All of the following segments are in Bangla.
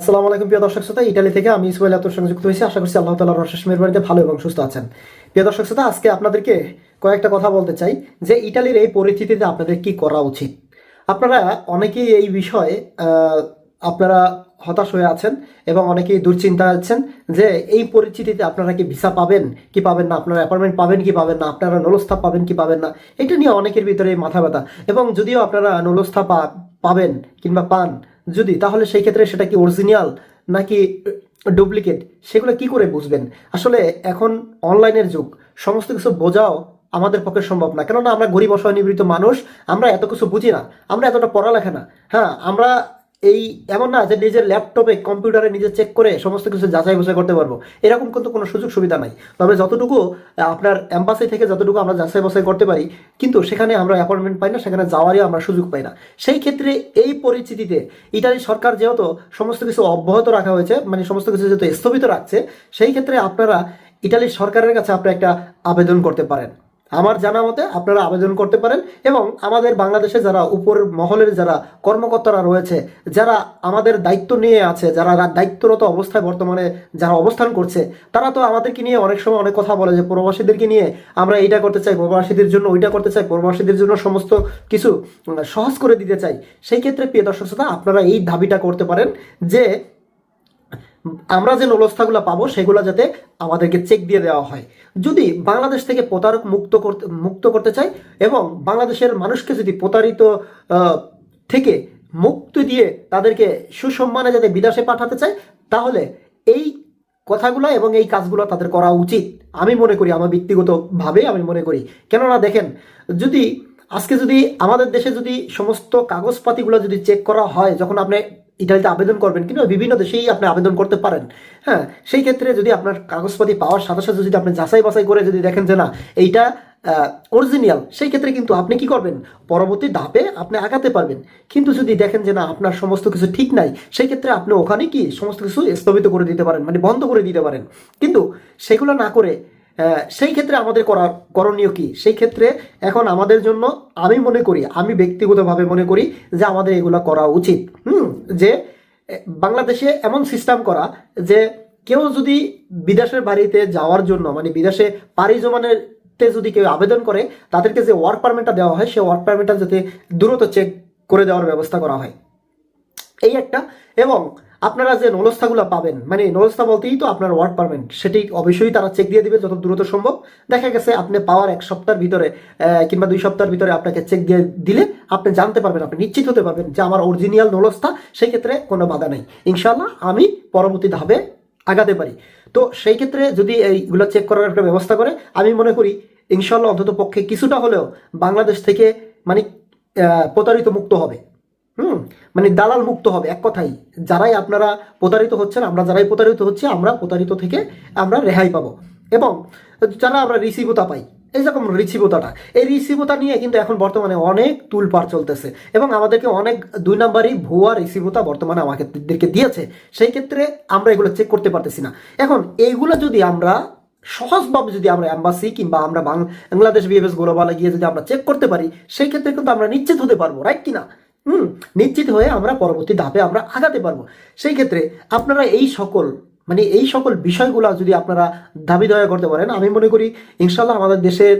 আসসালামু আলাইকুম প্রিয় দর্শক শ্রোতা, ইটালি থেকে আমি ইসমাইল আপনার সঙ্গে হয়েছি। আশা করছি আল্লাহ তালার রশেষ বাড়িতে ভালো এবং সুস্থ আছেন। প্রিয় দর্শক শ্রোতা, আজকে আপনাদেরকে কয়েকটা কথা বলতে চাই যে ইটালির এই পরিস্থিতিতে আপনাদের কি করা উচিত? আপনারা অনেকেই এই বিষয়ে আপনারা হতাশ হয়ে আছেন এবং অনেকেই দুশ্চিন্তা আছেন যে এই পরিস্থিতিতে আপনারা কি ভিসা পাবেন, কি পাবেন না? আপনারা অ্যাপয়েন্টমেন্ট পাবেন, কি পাবেন না? আপনারা নলস্থা পাবেন, কি পাবেন না? এটা নিয়ে অনেকের ভিতরে মাথা ব্যথা। এবং যদিও আপনারা নলস্থা পাবেন কিংবা পান যদি, তাহলে সেই ক্ষেত্রে সেটা কি অরিজিনাল নাকি ডুপ্লিকেট সেগুলো কি করে বুঝবেন? আসলে এখন অনলাইনের যুগ, সমস্ত কিছু বোঝাও আমাদের পক্ষে সম্ভব না। কেননা আমরা গরিব, অসহায় নিবৃত্ত মানুষ, আমরা এত কিছু বুঝি না। আমরা এতটা পড়ালেখা না। হ্যাঁ আমরা এই এমন না যে নিজের ল্যাপটপে কম্পিউটারে নিজে চেক করে সমস্ত কিছু যাচাই বাছাই করতে পারব। এরকম কিন্তু কোনো সুযোগ সুবিধা নাই। তবে যতটুকু আপনার এম্বাসি থেকে যতটুকু আমরা যাচাই বাছাই করতে পারি, কিন্তু সেখানে আমরা অ্যাপয়েন্টমেন্ট পাই না, সেখানে যাওয়ারই আমরা সুযোগ পাই না। সেই ক্ষেত্রে এই পরিস্থিতিতে ইটালি সরকার যেহেতু সমস্ত কিছু অব্যাহত রাখা হয়েছে মানে সমস্ত কিছু যেহেতু স্থগিত রাখছে, সেই ক্ষেত্রে আপনারা ইটালির সরকারের কাছে আপনারা একটা আবেদন করতে পারেন। আমার জানা মতে আপনারা আবেদন করতে পারেন এবং আমাদের বাংলাদেশে যারা উপর মহলের যারা কর্মকর্তারা রয়েছে, যারা আমাদের দায়িত্ব নিয়ে আছে, যারা দায়িত্বরত অবস্থায় বর্তমানে যারা অবস্থান করছে, তারা তো আমাদেরকে নিয়ে অনেক সময় অনেক কথা বলে যে প্রবাসীদেরকে নিয়ে আমরা এইটা করতে চাই, প্রবাসীদের জন্য ওইটা করতে চাই, প্রবাসীদের জন্য সমস্ত কিছু সহজ করে দিতে চাই। সেই ক্ষেত্রে প্রিয় দর্শক শ্রোতা, আপনারা এই দাবিটা করতে পারেন যে আমরা যে নলস্থাগুলো পাবো, সেগুলো যাতে আমাদেরকে চেক দিয়ে দেওয়া হয়। যদি বাংলাদেশ থেকে প্রতারক মুক্ত করতে মুক্ত করতে চাই এবং বাংলাদেশের মানুষকে যদি প্রতারিত থেকে মুক্তি দিয়ে তাদেরকে সুসম্মানে যাতে বিদেশে পাঠাতে চাই তাহলে এই কথাগুলো এবং এই কাজগুলো তাদের করা উচিত। আমি মনে করি, আমার ব্যক্তিগতভাবে আমি মনে করি। কেননা দেখেন, যদি, আজকে যদি আমাদের দেশে যদি সমস্ত কাগজপাতিগুলো যদি চেক করা হয়, যখন আপনি ইটালিতে আবেদন করবেন কিন্তু বিভিন্ন দেশেই আপনি আবেদন করতে পারেন। হ্যাঁ সেই ক্ষেত্রে যদি আপনার কাগজপাতি পাওয়ার সাথে সাথে যদি আপনি যাচাই বাছাই করে যদি দেখেন যে না, এইটা অরিজিনাল সেই ক্ষেত্রে কিন্তু আপনি কি করবেন? পরবর্তী ধাপে আপনি আগাতে পারবেন। কিন্তু যদি দেখেন যে না, আপনার সমস্ত কিছু ঠিক নাই, সেই ক্ষেত্রে আপনি ওখানে কি সমস্ত কিছু স্থগিত করে দিতে পারেন মানে বন্ধ করে দিতে পারেন। কিন্তু সেগুলো না করে সেই ক্ষেত্রে আমাদের করার করণীয় কি? সেই ক্ষেত্রে এখন আমাদের জন্য আমি মনে করি, আমি ব্যক্তিগতভাবে মনে করি যে আমাদের এগুলো করা উচিত। হুম? যে বাংলাদেশে এমন সিস্টেম করা যে কেউ যদি বিদেশের বাড়িতে যাওয়ার জন্য মানে বিদেশে পাড়ি জমানের যদি কেউ আবেদন করে, তাদেরকে যে ওয়ার্ক পারমিটটা দেওয়া হয়, সেই ওয়ার্ক পারমিটটা যাতে দ্রুত চেক করে দেওয়ার ব্যবস্থা করা হয়। এই একটা। এবং আপনারা যে নলস্থাগুলো পাবেন মানে নলস্থা বলতেই তো আপনার ওয়ার্ক পারমিট সেটি অবশ্যই তারা চেক দিয়ে দিবে যত দ্রুত সম্ভব। দেখা গেছে আপনি পাওয়ার এক সপ্তাহের ভিতরে কিংবা দুই সপ্তাহের ভিতরে আপনাকে চেক দিয়ে দিলে আপনি জানতে পারবেন, আপনি নিশ্চিত হতে পারবেন যে আমার অরিজিনাল নলস্থা সেই ক্ষেত্রে কোনো বাধা নেই। ইনশাল্লাহ আমি পরবর্তী ধাপে আগাতে পারি। তো সেই ক্ষেত্রে যদি এইগুলো চেক করার একটা ব্যবস্থা করে, আমি মনে করি ইনশাল্লাহ অন্তত পক্ষে কিছুটা হলেও বাংলাদেশ থেকে মানে প্রতারিত মুক্ত হবে। হুম। মানে দালাল মুক্ত হবে, এক কথাই। যারাই আপনারা প্রতারিত হচ্ছেন, আমরা যারাই প্রতারিত হচ্ছি, আমরা প্রতারিত থেকে আমরা রেহাই পাবো। এবং যারা আমরা রিসিভতা পাই, এই রকম রিসিভতাটা, এই রিসিভতা নিয়ে কিন্তু এখন বর্তমানে অনেক তুলপাড় চলতেছে। এবং আমাদেরকে অনেক দুই নাম্বারই ভুয়া রিসিভতা বর্তমানে আমাদেরকে দিয়েছে, সেই ক্ষেত্রে আমরা এগুলো চেক করতে পারতেছি না। এখন এইগুলো যদি আমরা সহজভাবে যদি আমরা অ্যাম্বাসি কিংবা আমরা বাংলাদেশ বিএফএস গ্লোবালে গিয়ে যদি আমরা চেক করতে পারি, সেই ক্ষেত্রে কিন্তু আমরা নিশ্চিত হতে পারব রাইট কিনা? হুম, নিশ্চিত হয়ে আমরা পরবর্তী ধাপে আমরা আগাতে পারব। সেই ক্ষেত্রে আপনারা এই সকল মানে এই সকল বিষয়গুলো যদি আপনারা দাবি দয়া করতে পারেন, আমি মনে করি ইনশাল্লাহ আমাদের দেশের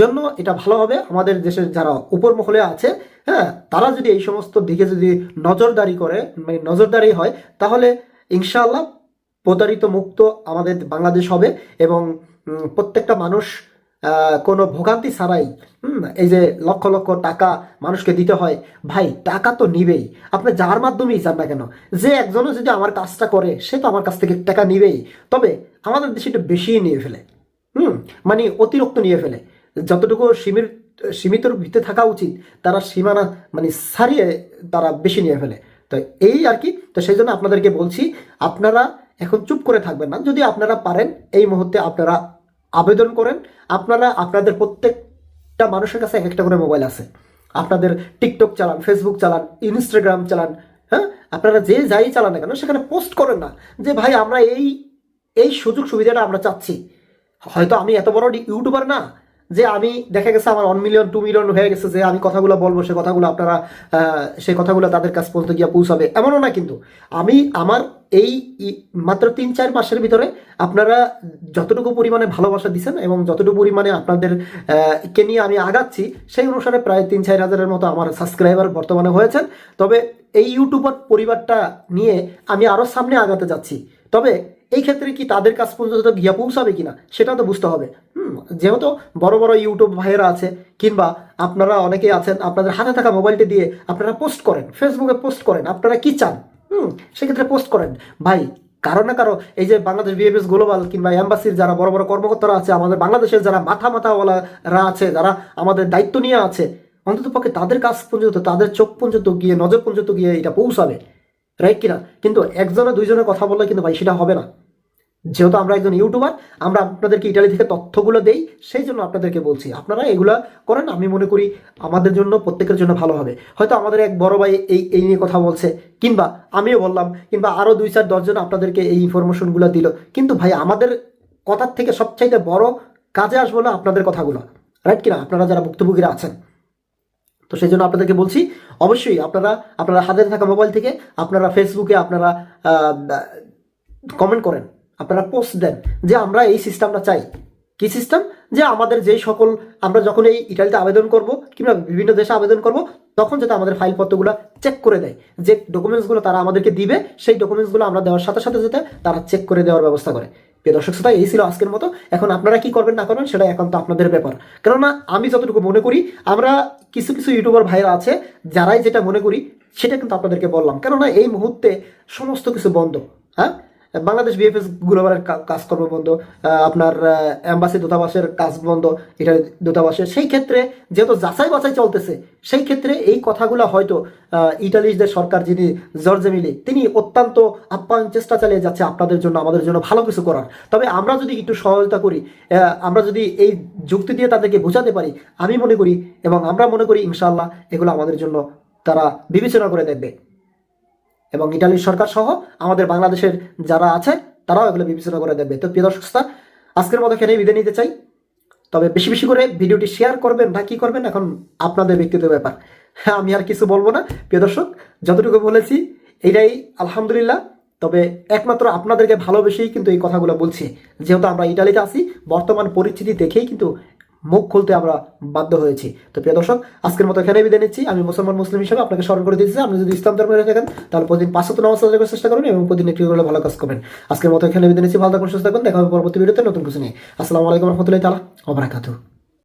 জন্য এটা ভালো হবে। আমাদের দেশের যারা উপর মহলে আছে হ্যাঁ তারা যদি এই সমস্ত দিকে যদি নজরদারি করে মানে নজরদারি হয়, তাহলে ইনশাআল্লাহ প্রতারিত মুক্ত আমাদের বাংলাদেশ হবে এবং প্রত্যেকটা মানুষ কোনো ভোগান্তি ছাড়াই হুম, এই যে লক্ষ লক্ষ টাকা মানুষকে দিতে হয় ভাই টাকা তো নিবেই। আপনি যার মাধ্যমেই চান না কেন? যে একজনও যদি আমার কাজটা করে সে তো আমার কাছ থেকে টাকা নিবেই। তবে আমাদের দেশে একটু বেশি নিয়ে ফেলে হুম মানে অতিরিক্ত নিয়ে ফেলে। যতটুকু সীমিত ভিতরে থাকা উচিত তারা সীমানা মানে ছাড়িয়ে তারা বেশি নিয়ে ফেলে। তো এই আর কি তো সেই জন্য আপনাদেরকে বলছি আপনারা এখন চুপ করে থাকবেন না। যদি আপনারা পারেন এই মুহূর্তে আপনারা আবেদন করেন, আপনারা, আপনাদের প্রত্যেকটা মানুষের কাছে এক একটা করে মোবাইল আছে। আপনাদের টিকটক চালান ফেসবুক চালান ইনস্টাগ্রাম চালান হ্যাঁ? আপনারা যে যাই চালান না কেন, সেখানে পোস্ট করেন না যে, ভাই, আমরা এই এই সুযোগ সুবিধাটা আমরা চাচ্ছি। হয়তো আমি এত বড় ইউটিউবার না যে আমি, দেখা গেছে আমার ওয়ান মিলিয়ন টু মিলিয়ন হয়ে গেছে যে আমি কথাগুলো বলব, সে কথাগুলো আপনারা সেই কথাগুলো তাদের কাছ পর্যন্ত গিয়ে পৌঁছাবে। এমনও না কিন্তু। আমি, আমার এই মাত্র তিন, চার মাসের ভিতরে আপনারা যতটুকু পরিমাণে ভালোবাসা দিচ্ছেন এবং যতটুকু পরিমাণে আপনাদের কে নিয়ে আমি আগাচ্ছি, সেই অনুসারে প্রায় তিন, চার হাজারের মতো আমার সাবস্ক্রাইবার বর্তমানে হয়েছেন। তবে এই ইউটিউবার পরিবারটা নিয়ে আমি আরও সামনে আগাতে যাচ্ছি। তবে এই ক্ষেত্রে কি তাদের কাছ পর্যন্ত গিয়া পৌঁছাবে কিনা, সেটা তো বুঝতে হবে। হুম, যেহেতু বড় বড় ইউটিউব ভাইয়েরা আছে, কিংবা আপনারা অনেকেই আছেন, আপনাদের হাতে থাকা মোবাইলটি দিয়ে আপনারা পোস্ট করেন ফেসবুকে পোস্ট করেন, আপনারা কি চান? হুম, সেক্ষেত্রে পোস্ট করেন। ভাই, কারও না কারও এই যে বাংলাদেশ বিএফএস গ্লোবাল কিংবা এম্বাসির যারা বড় বড় কর্মকর্তারা আছে, আমাদের বাংলাদেশের যারা মাথা মাথাওয়ালারা আছে, যারা আমাদের দায়িত্ব নিয়ে আছে অন্তত পক্ষে তাদের কাজ পর্যন্ত, তাদের চোখ পর্যন্ত গিয়ে, নজর পর্যন্ত গিয়ে এটা পৌঁছাবে। রাইট কিনা? কিন্তু একজনে দুইজনের কথা বললে কিন্তু ভাই সেটা হবে না। যেহেতু আমরা একজন ইউটিউবার আমরা আপনাদেরকে ইটালি থেকে তথ্যগুলো দেই, সেই জন্য আপনাদেরকে বলছি, আপনারা এগুলা করেন, আমি মনে করি আমাদের জন্য, প্রত্যেকের জন্য ভালো হবে। হয়তো আমাদের এক বড় ভাই এই এই নিয়ে কথা বলছে, কিংবা আমিও বললাম, কিংবা আরও দুই চার দশজন আপনাদেরকে এই ইনফরমেশনগুলো দিল। কিন্তু ভাই আমাদের কথার থেকে সবচাইতে বড় কাজে আসব না আপনাদের কথাগুলো। রাইট কিনা? আপনারা যারা ভুক্তভোগীরা আছেন। তো সেই জন্য আপনাদেরকে বলছি, অবশ্যই আপনারা আপনারা হাতে থাকা মোবাইল থেকে আপনারা ফেসবুকে আপনারা কমেন্ট করেন, আপনারা পোস্ট দেন যে আমরা এই সিস্টেমটা চাই। কি সিস্টেম যে আমাদের যেই সকল, আমরা যখন এই ইটালিতে আবেদন করব, কিংবা বিভিন্ন দেশে আবেদন করব, তখন যাতে আমাদের ফাইলপত্রগুলো চেক করে দেয়। যে ডকুমেন্টসগুলো তারা আমাদেরকে দিবে, সেই ডকুমেন্টসগুলো আমরা দেওয়ার সাথে সাথে যাতে তারা চেক করে দেওয়ার ব্যবস্থা করে। প্রিয় দর্শক শ্রোতা, এই ছিল আজকের মতো। এখন আপনারা কি করবেন, না করবেন সেটা এখন তো আপনাদের ব্যাপার। কেননা, আমি যতটুকু মনে করি, আমরা কিছু কিছু ইউটিউবার ভাইরা আছে, যারাই যেটা মনে করি, সেটা কিন্তু আপনাদেরকে বললাম। কেননা, এই মুহূর্তে সমস্ত কিছু বন্ধ হ্যাঁ? বাংলাদেশ বিএফএস গ্লোবালের কাজকর্ম বন্ধ। আপনার অ্যাম্বাসি দূতাবাসের কাজ বন্ধ, এটা দূতাবাসের। সেই ক্ষেত্রে যেহেতু যাচাই বাছাই চলতেছে, সেই ক্ষেত্রে এই কথাগুলো হয়তো যে সরকার যিনি জর্জে মিলি, তিনি অত্যন্ত আপ্যায়ন চেষ্টা চালিয়ে যাচ্ছে আপনাদের জন্য, আমাদের জন্য ভালো কিছু করার। তবে আমরা যদি একটু সহায়তা করি আমরা যদি এই যুক্তি দিয়ে তাদেরকে বোঝাতে পারি, আমি মনে করি এবং আমরা মনে করি, ইনশাআল্লাহ, এগুলো আমাদের জন্য তারা বিবেচনা করে দেখবে। এবং ইটালির সরকার সহ আমাদের বাংলাদেশের যারা আছে, তারাও এগুলো বিবেচনা করে দেখবে। তো প্রিয় দর্শক আজকের মতো এখানেই বিদায় নিতে চাই। তবে বেশি বেশি করে ভিডিওটি শেয়ার করবেন না, কি করবেন এখন আপনাদের ব্যক্তিগত ব্যাপার। হ্যাঁ আমি আর কিছু বলব না। প্রিয় দর্শক, যতটুকু বলেছি, এটাই আলহামদুলিল্লাহ। তবে একমাত্র আপনাদেরকে ভালোবেসেই কিন্তু এই কথাগুলো বলছি। যেহেতু আমরা ইটালিতে আছি, বর্তমান পরিস্থিতি দেখেই কিন্তু মুখ খুলতে আমরা বাধ্য হয়েছি। তো প্রিয় দর্শক, আজকের মতো এখানে বিদায় নিচ্ছি। আমি মুসলমান মুসলিম হিসেবে আপনাকে স্মরণ করে দিচ্ছি আপনি যদি ইসলাম ধর্মে হয়ে থাকেন, তাহলে প্রতিদিন পাঁচশত নামাজ আদায় করার চেষ্টা করুন এবং প্রতিদিন একটু করে ভালো কাজ করবেন। আজকের মতো এখানে বিদায় নিচ্ছি। ভালো থাকুন, সুস্থ থাকুন। দেখা হবে পরবর্তী ভিডিওতে নতুন কিছু নেই আসসালামু আলাইকুম রহমতুল্লাহ তালা ওবরাকাতু